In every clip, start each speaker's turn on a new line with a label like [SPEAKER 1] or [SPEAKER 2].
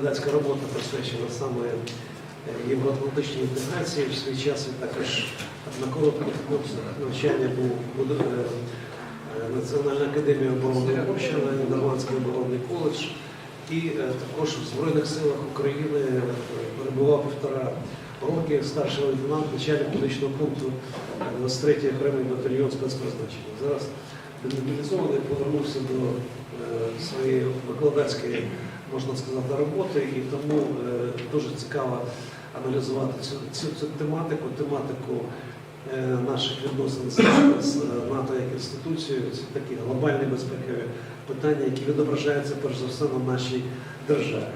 [SPEAKER 1] кандидатська робота присвячена саме е, євроатлантичній інтеграції. В свій час він також на коротких курсах навчання був е, е, Національна академія оборони Угорщини, Нідерландський оборонний коледж. І також в Збройних силах України перебував півтора роки старший лейтенант, начальник медичного пункту е, 23-й окремий батальйон спецпризначення. Зараз демобілізований, повернувся до своєї викладацької, можна сказати, роботи, і тому е, дуже цікаво аналізувати цю, цю, цю тематику, тематику е, наших відносин з, НАТО як інституцією. Це такі глобальні безпекові питання, які відображаються перш за все на нашій державі.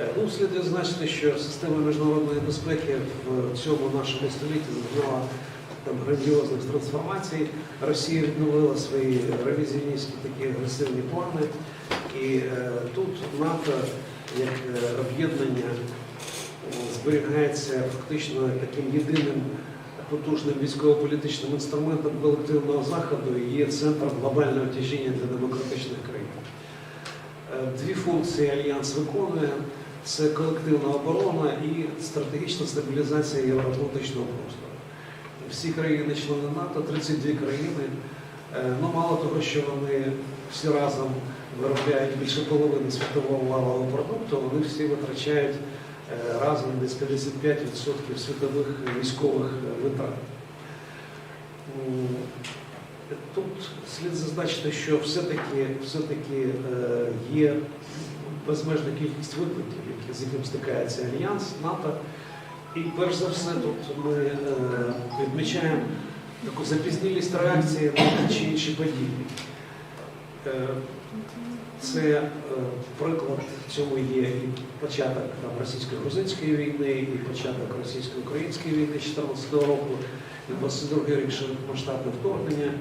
[SPEAKER 1] Е, Ну, слід відзначити, що система міжнародної безпеки в цьому нашому столітті зазнала там грандіозних трансформацій. Росія відновила свої ревізіоністські такі агресивні плани. І е, тут НАТО як е, об'єднання е, зберігається фактично таким єдиним потужним військово-політичним інструментом колективного заходу і є центром глобального тяжіння для демократичних країн. Дві функції альянс виконує це колективна оборона і стратегічна стабілізація євроатлантичного простору. Всі країни-члени НАТО, 32 країни. Ну, мало того, що вони всі разом виробляють більше половини світового валового продукту, вони всі витрачають е, разом десь 55% світових військових е, витрат. Тут слід зазначити, що все-таки все-таки е, є безмежна кількість викликів, з яким стикається Альянс, НАТО. І перш за все тут ми відмічаємо таку запізнілість реакції на ті чи інші події. Е, Це е, приклад цьому є і початок російсько-грузинської війни, і початок російсько-української війни 2014 року, і 22 рік широкомасштабне вторгнення.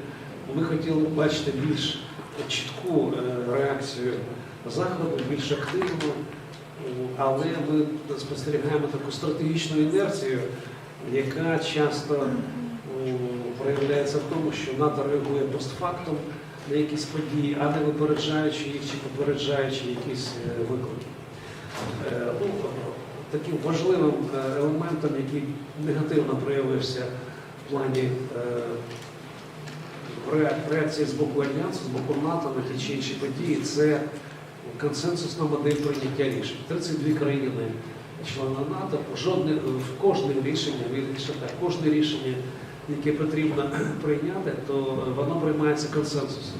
[SPEAKER 1] Ми хотіли бачити більш чітку е, реакцію Заходу, більш активну, але ми спостерігаємо таку стратегічну інерцію, яка часто проявляється в тому, що НАТО реагує постфактум на якісь події, а не випереджаючи їх чи попереджаючи якісь е, виклики. Е, Ну, таким важливим е, елементом, який негативно проявився в плані е, реакції з боку Альянсу, з боку НАТО на ті чи інші події, це консенсусна модель прийняття рішень. 32 країни члени НАТО, жодне в кожне рішення, кожне рішення, яке потрібно прийняти, то воно приймається консенсусом.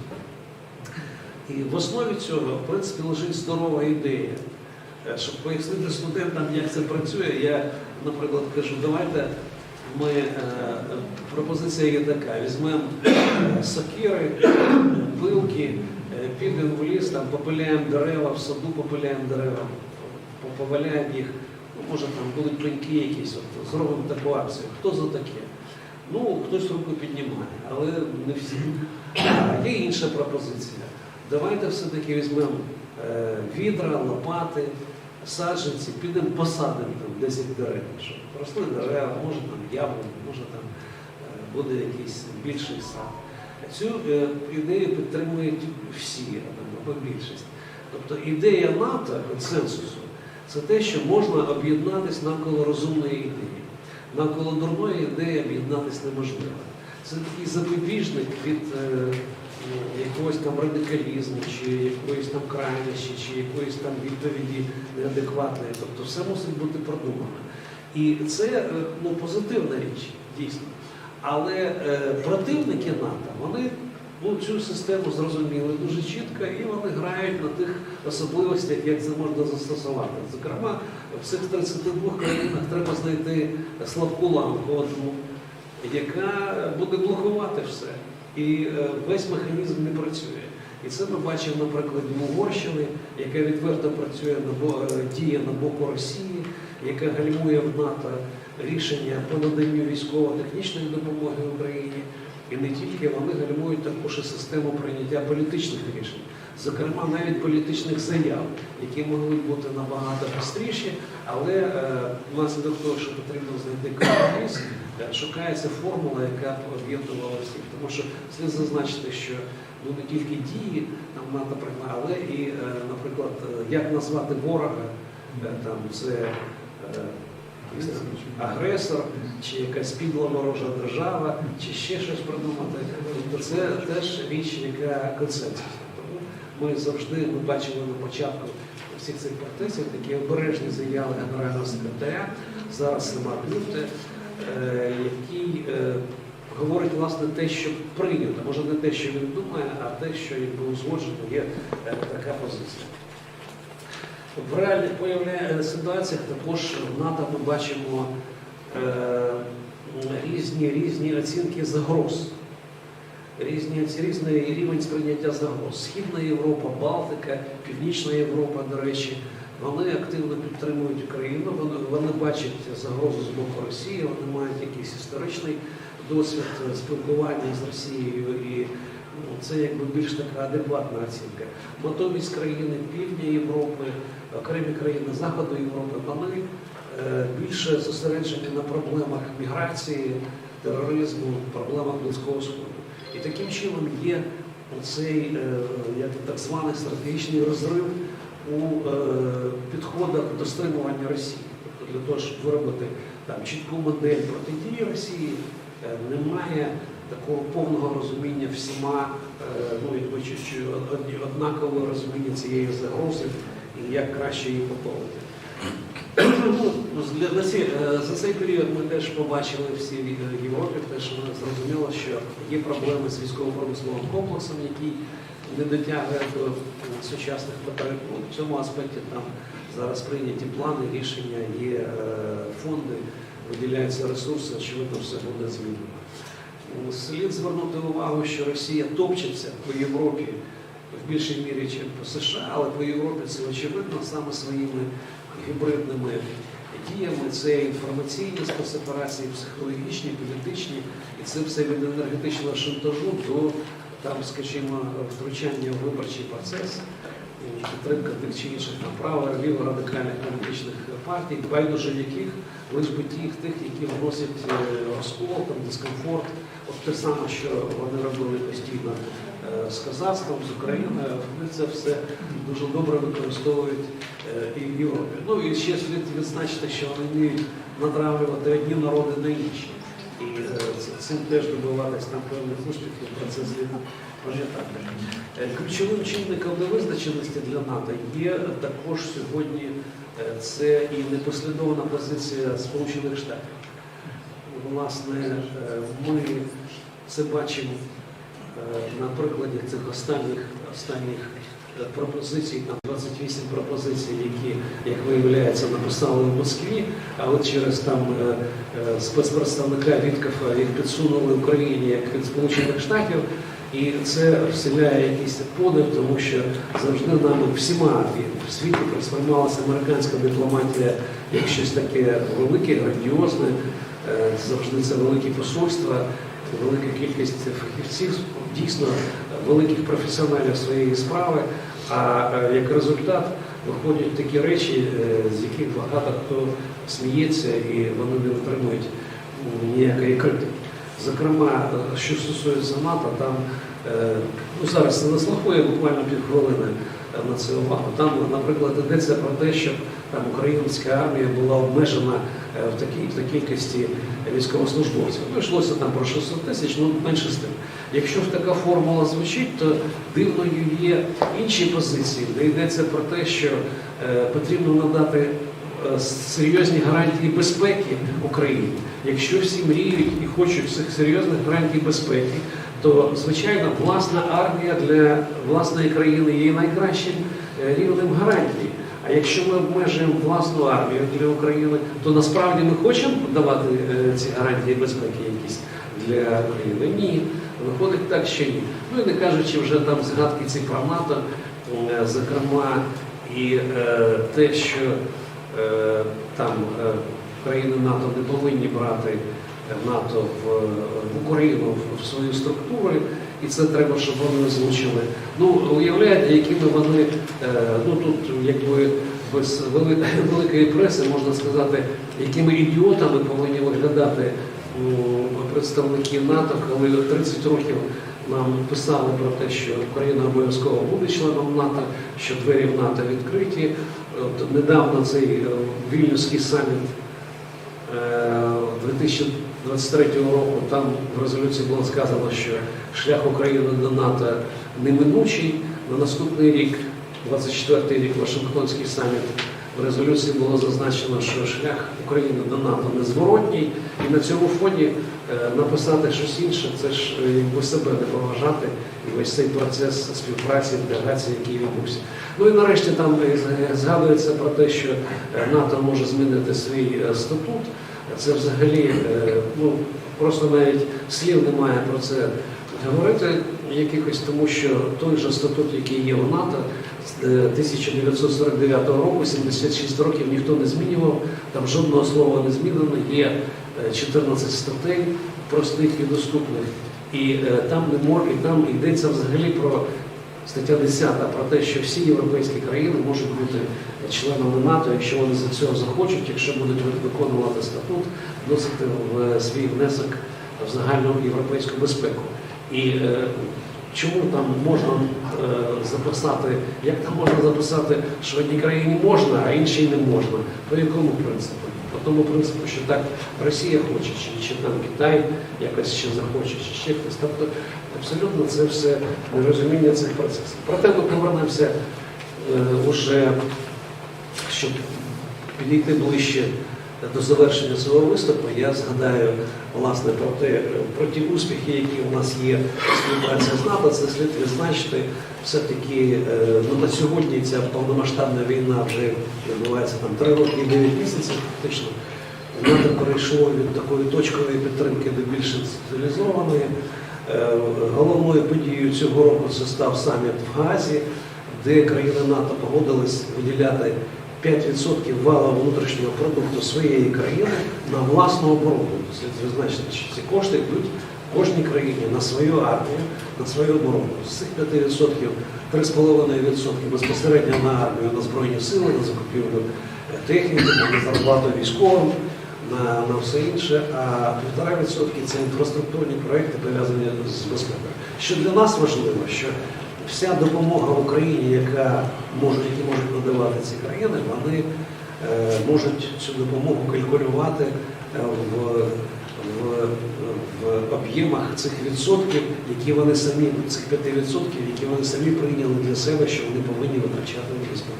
[SPEAKER 1] І в основі цього, в принципі, лежить здорова ідея. Е, Щоб пояснити студентам, як це працює, я, наприклад, кажу, давайте ми, е, пропозиція є така, візьмемо е, сокири, пилки, підемо в ліс, там попиляємо дерева, в саду попиляємо дерева, поваляємо їх, ну, може там будуть пеньки якісь, от, зробимо таку акцію. Хто за таке? Ну, хтось руку піднімає, але не всі. Є інша пропозиція. Давайте все-таки візьмемо е, відра, лопати, саджанці, підемо посадимо там 10 дерев, щоб росли дерева, може там яблуні, може там е, буде якийсь більший сад. Цю е, ідею підтримують всі або більшість. Тобто ідея НАТО консенсусу це те, що можна об'єднатися навколо розумної ідеї. Навколо дурної ідеї об'єднатися неможливо. Це такий запобіжник від е, ну, якогось там радикалізму, чи якоїсь там крайності, чи якоїсь там відповіді неадекватної. Тобто все мусить бути продумано. І це е, ну, позитивна річ, дійсно. Але е, противники НАТО, вони ну, цю систему зрозуміли дуже чітко, і вони грають на тих особливостях, як це можна застосувати. Зокрема, в цих 32 країнах треба знайти слабку ламку одну, яка буде блокувати все. І е, весь механізм не працює. І це ми бачимо на прикладі Угорщини, яка відверто працює е, діє на боку Росії, яка гальмує в НАТО рішення по наданню військово-технічної допомоги Україні. І не тільки вони гальмують також і систему прийняття політичних рішень, зокрема навіть політичних заяв, які б бути набагато простіші, але е, внаслідок того, що потрібно знайти компроміс, е, шукається формула, яка об'єднувала всіх. Тому що слід зазначити, що ну не тільки дії там НАТО приймає, але і, е, наприклад, як назвати ворога там це агресор, чи якась підла ворожа держава, чи ще щось придумати. Тобто це теж річ, яка консенсусна. Тому ми завжди ми бачили на початку всіх цих процесів такі обережні заяви генерального секретаря, зараз сама Блюте, е, який е, говорить власне те, що прийнято, може не те, що він думає, а те, що якби узгоджено, є е, така позиція. В реальних ситуаціях також в НАТО ми бачимо е, різні, різні оцінки загроз. Різні, різний рівень сприйняття загроз. Східна Європа, Балтика, Північна Європа, до речі, вони активно підтримують Україну, вони, вони бачать загрозу з боку Росії, вони мають якийсь історичний досвід спілкування з Росією, і ну, це якби більш така адекватна оцінка. Натомість країни Півдня Європи, окремі країни Заходу Європи, вони е, більше зосереджені на проблемах міграції, тероризму, проблемах Близького Сходу. І таким чином є цей е, так званий стратегічний розрив у е, підходах до стримування Росії. Тобто для того, щоб виробити там чітку модель протидії Росії, немає такого повного розуміння всіма, ну однакового розуміння цієї загрози і як краще її поповнити. Ну, ці- е, За цей період ми теж побачили всі в Європі, теж ми зрозуміло, що є проблеми з військово-промисловим комплексом, який не дотягує до е, сучасних потреб. Ну, В цьому аспекті там зараз прийняті плани, рішення, є е, фонди, виділяються ресурси, очевидно, все буде змінено. Слід звернути увагу, що Росія топчеться по Європі в більшій мірі, ніж по США, але по Європі це очевидно саме своїми гібридними діями. Це інформаційні спецоперації, психологічні, політичні, і це все від енергетичного шантажу до там, скажімо, втручання в виборчий процес, підтримка тих чи інших там право, ліво радикальних політичних партій, байдуже яких лише тих, тих, які вносять е, розкол, там, дискомфорт. От те саме, що вони робили постійно е, з Казахстаном, з Україною, вони це все дуже добре використовують е, і в Європі. Ну і ще слід відзначити, що вони вміють натравлювати одні народи на інші. Цим теж добиватись там певних успіхів, про це слід пам'ятати. Е, Ключовим чинником невизначеності для НАТО є також сьогодні е, це і непослідовна позиція Сполучених Штатів. Власне, е, ми це бачимо на прикладі цих останніх, останніх пропозицій, там 28 пропозицій, які, як виявляється, написали в Москві, а от через там е, е, спецпредставника Віткафа їх підсунули Україні як Сполучених Штатів. І це вселяє якийсь подив, тому що завжди нами всіма в світі сприймалася американська дипломатія як щось таке велике, грандіозне. Е, Завжди це великі посольства, велика кількість фахівців, дійсно великих професіоналів своєї справи. А е, як результат виходять такі речі, е, з яких багато хто сміється і вони не отримують ніякої критики. Зокрема, е, що стосується НАТО, там ну, зараз не слухає буквально півхвилини на це увагу. Там, наприклад, йдеться про те, щоб там українська армія була обмежена в такій, в кількості військовослужбовців. Ну, йшлося там про 600 тисяч, ну менше з тим. Якщо ж така формула звучить, то дивною є інші позиції, де йдеться про те, що е, потрібно надати е, серйозні гарантії безпеки Україні. Якщо всі мріють і хочуть цих серйозних гарантій безпеки, то звичайно власна армія для власної країни є найкращим е, рівнем гарантій. А якщо ми обмежуємо власну армію для України, то насправді ми хочемо давати ці гарантії безпеки якісь для України? Ні. Виходить так, що ні. Ну і не кажучи вже там згадки ці про НАТО, е, зокрема, і е, те, що е, там е, країни НАТО не повинні брати НАТО в, в Україну в свої структури, і це треба, щоб вони озвучили. Ну, уявляєте, якими вони, е, ну тут якби без великої преси можна сказати, якими ідіотами повинні виглядати представники НАТО, коли 30 років нам писали про те, що Україна обов'язково буде членом НАТО, що двері в НАТО відкриті. от недавно цей е, Вільнюський саміт е, 2023 року, там в резолюції було сказано, що шлях України до НАТО неминучий. На наступний рік, 24-й рік, Вашингтонський саміт, в резолюції було зазначено, що шлях України до НАТО незворотній, і на цьому фоні е, написати щось інше, це ж е, якби себе не поважати і весь цей процес співпраці, інтеграції, який відбувся. Ну і нарешті там е, згадується про те, що НАТО може змінити свій статут. Це взагалі ну, просто навіть слів немає про це говорити якихось, тому що той же статут, який є у НАТО з е, 1949 року, 76 років ніхто не змінював, там жодного слова не змінено, є е, 14 статей простих і доступних. І е, там не мор, і там йдеться взагалі про стаття 10, про те, що всі європейські країни можуть бути членами НАТО, якщо вони за цього захочуть, якщо будуть виконувати статут, вносити в свій внесок в загальну європейську безпеку. І е, чому там можна е, записати, як там можна записати, що в одній країні можна, а іншій не можна? По якому принципу? По тому принципу, що так Росія хоче, чи, чи там Китай якось ще захоче, чи ще хтось. Тобто абсолютно це все нерозуміння цих процесів. Проте ми повернемося е, уже, щоб підійти ближче до завершення свого виступу, я згадаю власне про те, про ті успіхи, які у нас є в з НАТО. Це слід відзначити. Все-таки е, ну, на сьогодні ця повномасштабна війна вже відбувається там три роки і 9 місяців, фактично. НАТО перейшло від такої точкової підтримки до більш цивілізованої. Е, Головною подією цього року це став саміт в Газі, де країни НАТО погодились виділяти 5% валового внутрішнього продукту своєї країни на власну оборону. Слід визначити, що ці кошти йдуть кожній країні на свою армію, на свою оборону. З цих 5% 3,5% безпосередньо на армію, на збройні сили, на закупівлю е, техніки, на зарплату військовим, на, на все інше, а 1,5% це інфраструктурні проекти пов'язані з безпекою. Що для нас важливо, що вся допомога Україні, яка може, які можуть надавати ці країни, вони е, можуть цю допомогу калькулювати е, в, в, в об'ємах цих відсотків, які вони самі, цих 5%, які вони самі прийняли для себе, що вони повинні витрачати на безпеку.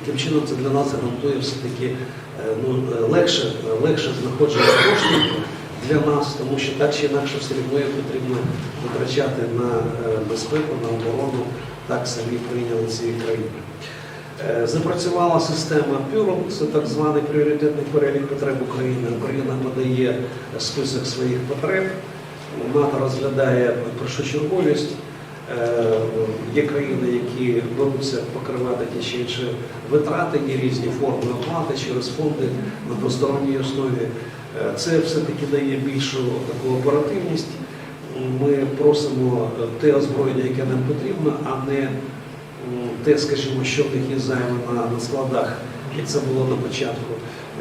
[SPEAKER 1] Таким чином це для нас гарантує все-таки е, ну, легше, легше знаходження коштів для нас, тому що так чи інакше все одно потрібно витрачати на е, безпеку, на оборону, так самі прийняли ці країни. Е, Запрацювала система ПЮРО, це так званий пріоритетний перелік потреб України. Україна подає список своїх потреб, НАТО розглядає першочерговість. Е, Є країни, які беруться покривати ті чи інші витрати, є різні форми оплати через фонди на двосторонній основі. Е, Це все-таки дає більшу таку оперативність. Ми просимо е, те озброєння, яке нам потрібно, а не те, скажімо, що в них є зайве на, складах, як це було на початку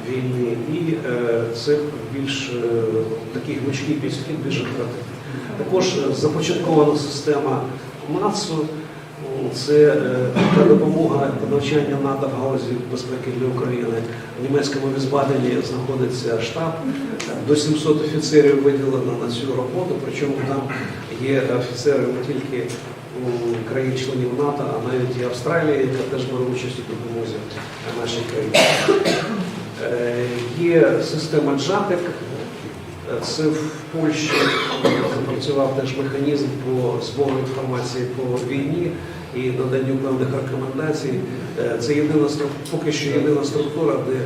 [SPEAKER 1] війни. І е, це більш такий гнучкий підхід, більш оперативний. Також започаткована система МАЦУ. Це е, та допомога по навчанню НАТО в галузі безпеки для України. В німецькому Візбадені знаходиться штаб. До 700 офіцерів виділено на цю роботу, причому там є офіцери не тільки країн-членів НАТО, а навіть і Австралія, яка теж бере участь у допомозі нашій країні. Е, Є система Джатек, це в Польщі запрацював теж механізм по збору інформації по війні і наданню певних рекомендацій. Е, Це єдина поки що єдина структура, де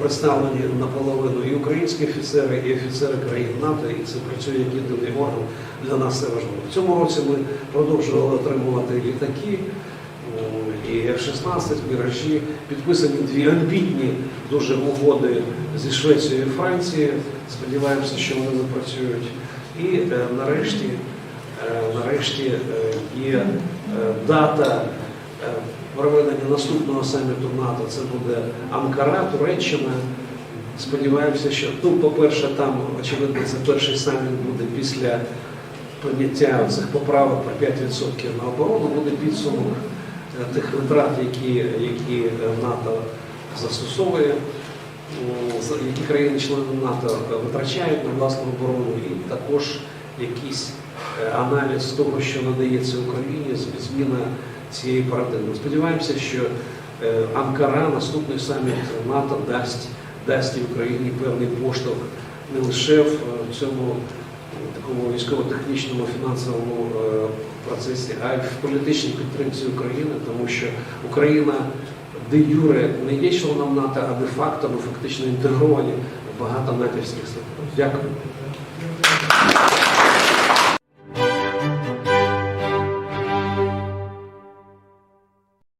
[SPEAKER 1] представлені наполовину і українські офіцери, і офіцери країн НАТО, і це працює як єдиний орган. Для нас це важливо. В цьому році ми продовжували отримувати літаки. І F-16, міражі, підписані дві амбітні дуже угоди зі Швецією і Францією. Сподіваємося, що вони запрацюють. І е, нарешті, е, нарешті е, є е, дата е, проведення наступного саміту НАТО. Це буде Анкара, Туреччина. Сподіваємося, що ну, по-перше, там очевидно це перший саміт буде після прийняття цих поправок про 5% на оборону, буде підсумок е, тих витрат, які, які е, НАТО застосовує, які країни-члени НАТО е, витрачають на власну оборону, і також якийсь е, аналіз того, що надається Україні, зміна цієї парадигми. Сподіваємося, що е, Анкара, наступний саміт НАТО дасть, дасть Україні певний поштовх не лише в е, цьому е, такому військово-технічному фінансовому е, процесі, а й в політичній підтримці України, тому що Україна де юре не є членом НАТО, а де факто ми фактично інтегровані в багато натівських структур. Дякую.